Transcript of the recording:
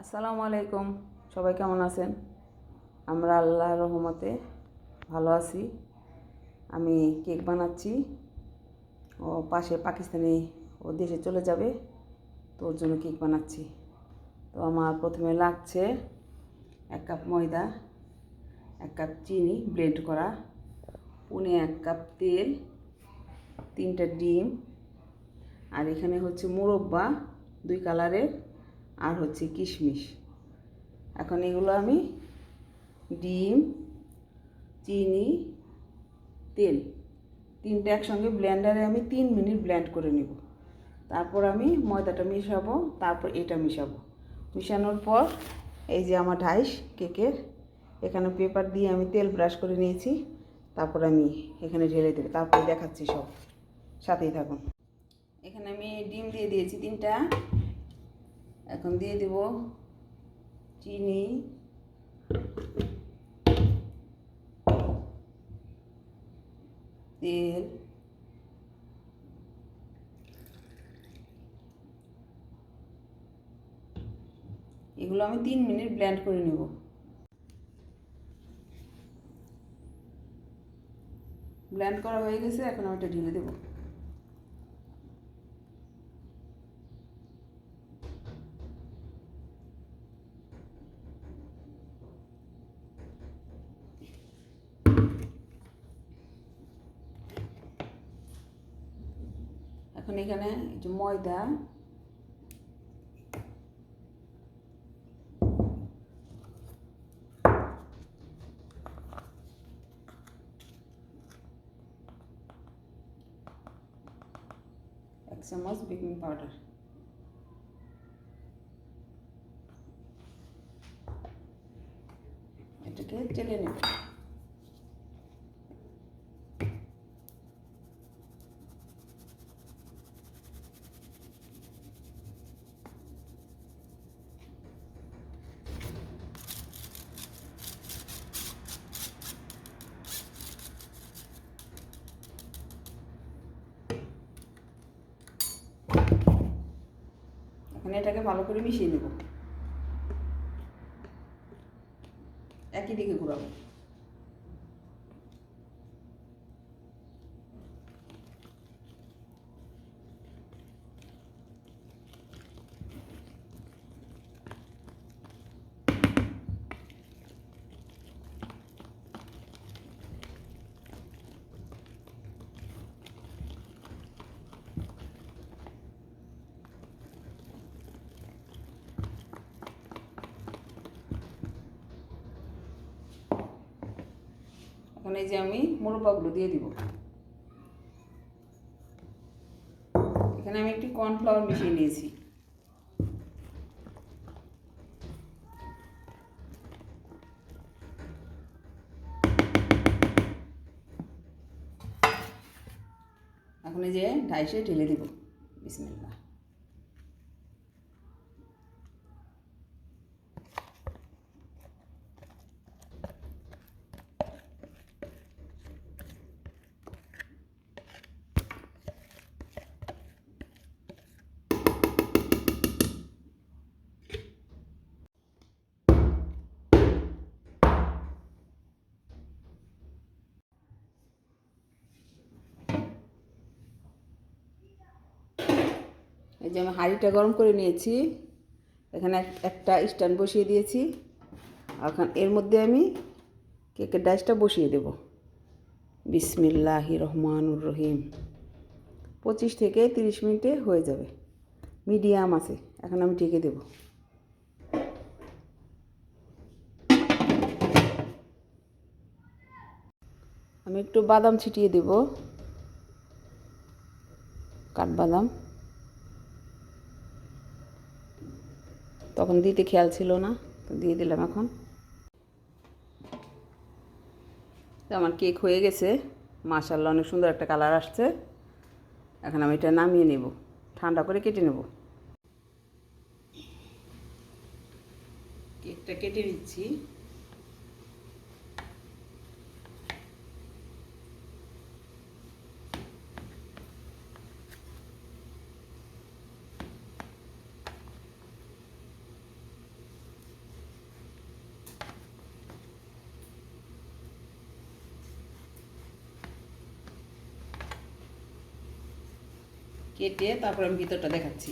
আসসালামু আলাইকুম। সবাই কেমন আছেন? আমরা আল্লাহর রহমতে ভালো আছি। আমি কেক বানাচ্ছি। ও পাশে পাকিস্তানি ও দেশে চলে যাবে। তো ওর জন্য কেক বানাচ্ছি। তো আমার প্রথমে লাগছে এক কাপ ময়দা, এক কাপ চিনি ব্লেন্ড করা, পুনে এক কাপ তেল, তিনটা ডিম, আর এখানে হচ্ছে মুরব্বা, দুই কালারের। আর হচ্ছে কিশমিশ। এখন এগুলো আমি ডিম, চিনি, তেল তিনটে একসঙ্গে ব্লেন্ডারে আমি তিন মিনিট ব্লেন্ড করে নেব। তারপর আমি ময়দাটা মিশাবো, তারপর এটা মিশাবো। মিশানোর পর এই যে আমার ঢাইস কেকের, এখানে পেপার দিয়ে আমি তেল ব্রাশ করে নিয়েছি, তারপর আমি এখানে ঢেলে দেবো, তারপরে দেখাচ্ছি সব। সাথেই থাকুন। এখানে আমি ডিম দিয়ে দিয়েছি তিনটা। এখন দিয়ে দেব চিনি। তেল। এগুলো আমি তিন মিনিট ব্লেন্ড করে নেব। ব্লেন্ড করা হয়ে গেছে, এখন আমি এটা ঢেলে দেবো। এখন এখানে একটু ময়দা। এক চামচ বেকিং পাউডার। এটাকে চেলে নেব এখন এটাকে ভালো করে মিশিয়ে নেব। একই দিকে ঘোরাবো। এখন এই যে আমি মুরব্বাগুলো দিয়ে দিব। এখানে আমি একটি কর্নফ্লাওয়ার মিশিয়ে নিয়েছি। এখন এই যে ঢাইশে ঢেলে দিব, বিসমিল্লাহ। এই যে আমি হাঁড়িটা গরম করে নিয়েছি, এখানে এক- একটা স্ট্যান্ড বসিয়ে দিয়েছি এখন এর মধ্যে আমি কেকের ডাইসটা বসিয়ে দেব। বিসমিল্লাহি রহমানুর রহিম। পঁচিশ থেকে তিরিশ মিনিটে হয়ে যাবে। মিডিয়াম আছে, এখন আমি ঢেকে দেব। আমি একটু বাদাম ছিটিয়ে দেব। কাঠবাদাম তখন দিতে খেয়াল ছিল না, তো দিয়ে দিলাম এখন। তো আমার কেক হয়ে গেছে। মাশাল্লাহ অনেক সুন্দর একটা কালার আসছে। এখন আমি এটা নামিয়ে নেব, ঠান্ডা করে কেটে নেব। কেকটা কেটে নিচ্ছি। কেটে তারপর আমি ভিতরটা দেখাচ্ছি।